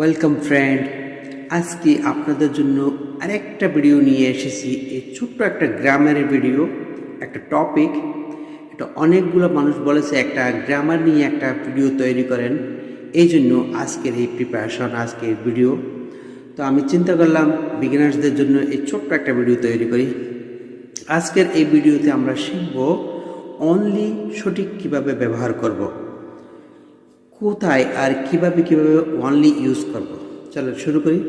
Welcome friend আজকে আপনাদের জন্য আরেকটা ভিডিও নিয়ে এসেছি। এই ছোট্ট একটা গ্রামারের ভিডিও একটা টপিক এটা অনেকগুলো মানুষ বলেছে একটা গ্রামার নিয়ে একটা ভিডিও তৈরি করেন। এই জন্য আজকের এই প্রিপারেশন আজকের ভিডিও তো আমি চিন্তা করলাম বিগিনার্সদের জন্য এই ছোট্ট একটা ভিডিও তৈরি করি। আজকের এই ভিডিওতে আমরা শিখব অনলি সঠিক কীভাবে ব্যবহার করব। কোথায় আর কীভাবে কীভাবে অনলি ইউজ করব? চলো শুরু করি।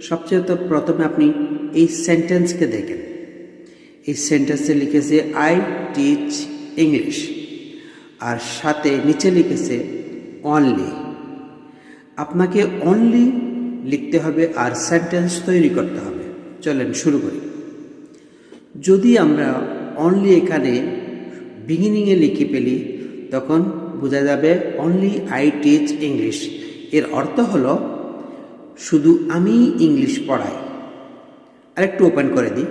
সবচেয়ে তো প্রথমে আপনি এই সেন্টেন্সকে দেখেন। এই সেন্টেন্সে লিখেছে আই টিচ ইংলিশ আর সাথে নিচে লিখেছে অনলি আপনাকে অনলি লিখতে হবে আর সেন্টেন্স তৈরি করতে হবে। চলেন শুরু করি। যদি আমরা অনলি এখানে বিগিনিংয়ে লিখে ফেলি, তখন বোঝা যাবে অনলি আই টিচ ইংলিশ এর অর্থ হলো, শুধু আমি ইংলিশ পড়াই। আরেকটু ওপেন করে দিই।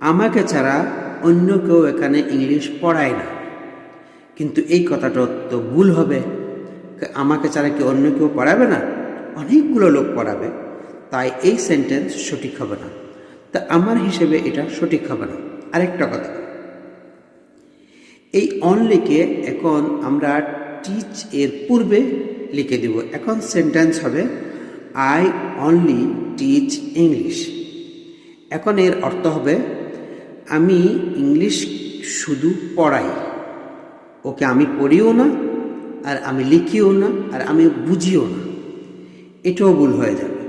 আমাকে ছাড়া অন্য কেউ এখানে ইংলিশ পড়ায় না। কিন্তু এই কথাটা তো ভুল হবে। আমাকে ছাড়া কি অন্য কেউ পড়াবে না? অনেকগুলো লোক পড়াবে। তাই এই সেন্টেন্স সঠিক হবে না। তা আমার হিসেবে এটা সঠিক হবে না। আরেকটা কথা। এই অনলিকে এখন আমরা টিচ এর পূর্বে লিখে দেব। এখন সেন্টেন্স হবে আই অনলি টিচ ইংলিশ এখন এর অর্থ হবে, আমি ইংলিশ শুধু পড়াই। ওকে আমি পড়িও না, আর আমি লিখিও না, আর আমি বুঝিও না। এটাও ভুল হয়ে যাবে।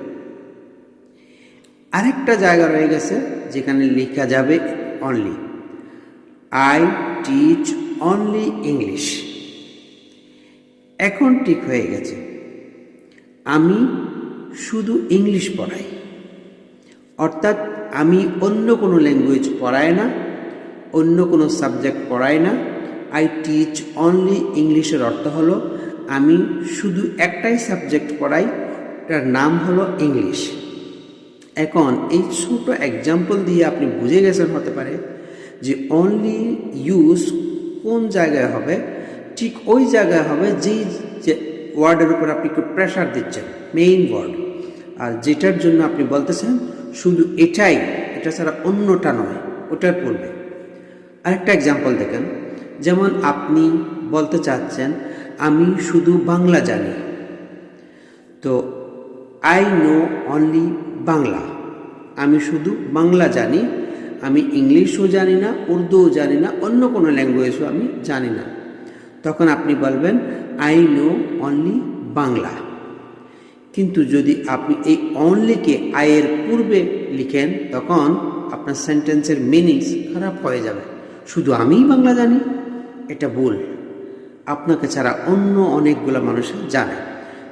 আরেকটা জায়গা রয়ে গেছে, যেখানে লেখা যাবে only I teach only English এখন ঠিক হয়ে গেছে। আমি শুধু ইংলিশ পড়াই। অর্থাৎ আমি অন্য কোনো ল্যাঙ্গুয়েজ পড়াই না, অন্য কোনো সাবজেক্ট পড়াই না। আই টিচ অনলি ইংলিশের অর্থ হলো, আমি শুধু একটাই সাবজেক্ট পড়াই এটার নাম হলো ইংলিশ এখন এই ছোটো এক্সাম্পল দিয়ে আপনি বুঝে গেছেন হতে পারে। যে অনলি ইউজ কোন জায়গায় হবে, ঠিক ওই জায়গায় হবে যেই যে ওয়ার্ডের উপর আপনি একটু প্রেশার দিচ্ছেন মেইন ওয়ার্ড আর যেটার জন্য আপনি বলতেছেন, শুধু এটাই, এটা ছাড়া অন্যটা নয়, ওটার পূর্বে। আরেকটা এক্সাম্পল দেখেন, যেমন আপনি বলতে চাচ্ছেন, আমি শুধু বাংলা জানি। তো আই নো অনলি বাংলা। আমি শুধু বাংলা জানি আমি ইংলিশও জানি না, উর্দুও জানি না, অন্য কোনো ল্যাঙ্গুয়েজও আমি জানি না। তখন আপনি বলবেন আই নো অনলি বাংলা। কিন্তু যদি আপনি এই অনলিকে আয়ের পূর্বে লিখেন, তখন আপনার সেন্টেন্সের মিনিংস খারাপ হয়ে যাবে। শুধু আমিই বাংলা জানি? এটা ভুল। আপনাকে ছাড়া অন্য অনেকগুলো মানুষ জানে।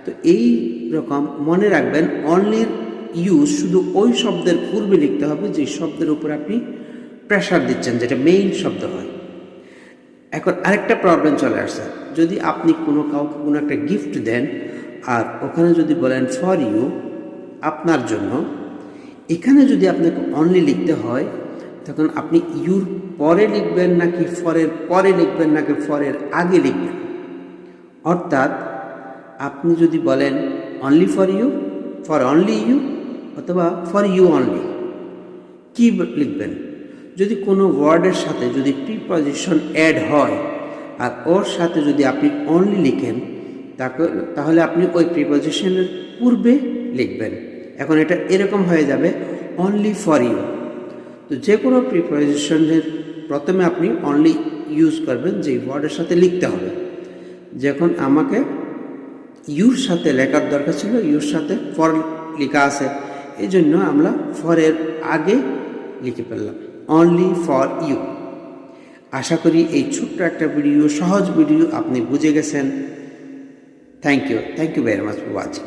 তো এই রকম মনে রাখবেন অনলির ইউজ শুধু ওই শব্দের পূর্বে লিখতে হবে যে শব্দের উপর আপনি প্রেশার দিচ্ছেন, যেটা মেইন শব্দ হয়। এখন আরেকটা প্রবলেম চলে আসছে। যদি আপনি কোনো কাউকে কোনো একটা গিফট দেন, আর ওখানে যদি বলেন ফর ইউ আপনার জন্য, এখানে যদি আপনাকে অনলি লিখতে হয়, তখন আপনি ইউর পরে লিখবেন নাকি ফরের পরে লিখবেন নাকি ফরের আগে লিখবেন? অর্থাৎ আপনি যদি বলেন only for you for only you অথবা ফর ইউ অনলি কী লিখবেন? যদি কোনো ওয়ার্ডের সাথে যদি প্রিপজিশন অ্যাড হয়, আর ওর সাথে যদি আপনি অনলি লিখেন, তাকে তাহলে আপনি ওই প্রিপজিশনের পূর্বে লিখবেন। এখন এটা এরকম হয়ে যাবে অনলি ফর ইউ তো যে কোনো প্রিপজিশনের প্রথমে আপনি অনলি ইউজ করবেন যে ওয়ার্ডের সাথে লিখতে হবে। যখন আমাকে ইউর সাথে লেখার দরকার ছিল ইউর সাথে ফর লেখা আছে এই জন্য আমরা ফরের আগে লিখে ফেললাম অনলি ফর ইউ আশা করি এই ছোট্ট একটা ভিডিও সহজ ভিডিও আপনি বুঝে গেছেন। Thank you thank you very much for watching